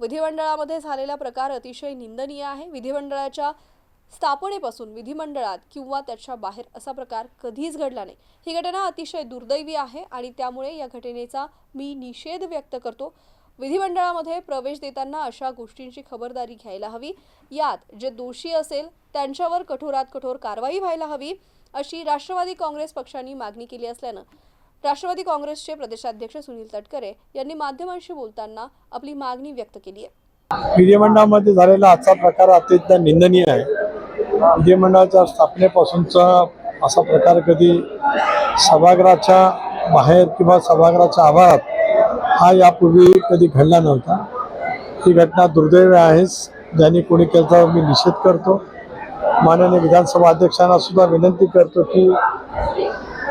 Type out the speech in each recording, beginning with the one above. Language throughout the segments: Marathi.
विधिमंडळामध्ये झालेला प्रकार अतिशय निंदनीय आहे. विधिमंडळाच्या स्थापनेपासून विधिमंडळात किंवा त्याच्या बाहेर असा प्रकार कधीच घडला नाही. ही घटना अतिशय दुर्दैवी आहे आणि त्यामुळे या घटनेचा मी निषेध व्यक्त करतो. विधिमंडळामध्ये प्रवेश देताना अशा गोष्टींची खबरदारी घ्यायला हवी. यात जे दोषी असेल त्यांच्यावर कठोरात कठोर कारवाई व्हायला हवी अशी राष्ट्रवादी काँग्रेस पक्षाने मागणी केली असल्यानं राष्ट्रवादी काँग्रेसचे प्रदेशाध्यक्ष सुनील तटकरे यांनी माध्यमांशी बोलताना आपली मागणी व्यक्त केली आहे. विधिमंडळामध्ये झालेला आजचा प्रकार अत्यंत निंदनीय आहे. विधिमंडळाच्या स्थापनेपासूनचा असा प्रकार कधी सभागृहाच्या बाहेर किंवा सभागृहाच्या आवारात हा यापूर्वी कधी घडला नव्हता. ही घटना दुर्दैव आहेच ज्यांनी कोणी केलं मी निषेध करतो. माननीय विधानसभा अध्यक्षांना सुद्धा विनंती करतो की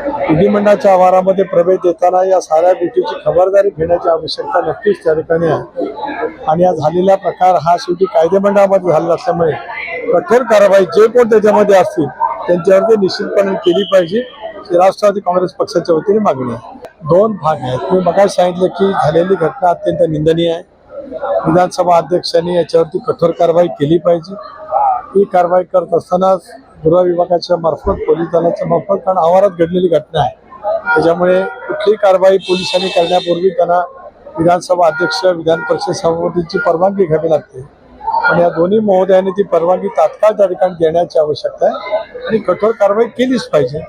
विधिमंडळाच्या आवारामध्ये प्रवेश देताना या साऱ्या गोष्टीची खबरदारी घेण्याची आवश्यकता नक्कीच त्या ठिकाणी आहे. आणि या झालेला प्रकार हा शेवटी कायदेमंडळामध्ये झालेला असल्यामुळे कठोर कारवाई जे कोण त्याच्यामध्ये असतील त्यांच्यावरती निश्चितपणे केली पाहिजे. ही राष्ट्रवादी काँग्रेस पक्षाच्या वतीने मागणी आहे. दोन भाग आहेत. मी मगाशी सांगितलं की झालेली घटना अत्यंत निंदनीय आहे. विधानसभा अध्यक्षांनी याच्यावरती कठोर कारवाई केली पाहिजे. ही कारवाई करत असतानाच गृह विभागाच्या मार्फत पोलीस दलाच्या मार्फत कारण आवारात घडलेली घटना आहे. त्याच्यामुळे कुठलीही कारवाई पोलिसांनी करण्यापूर्वी त्यांना विधानसभा अध्यक्ष विधान परिषद सभापतीची परवानगी घ्यावी लागते. आणि या दोन्ही महोदयांनी ती परवानगी तात्काळ त्या ठिकाणी देण्याची आवश्यकता आहे आणि कठोर कारवाई केलीच पाहिजे.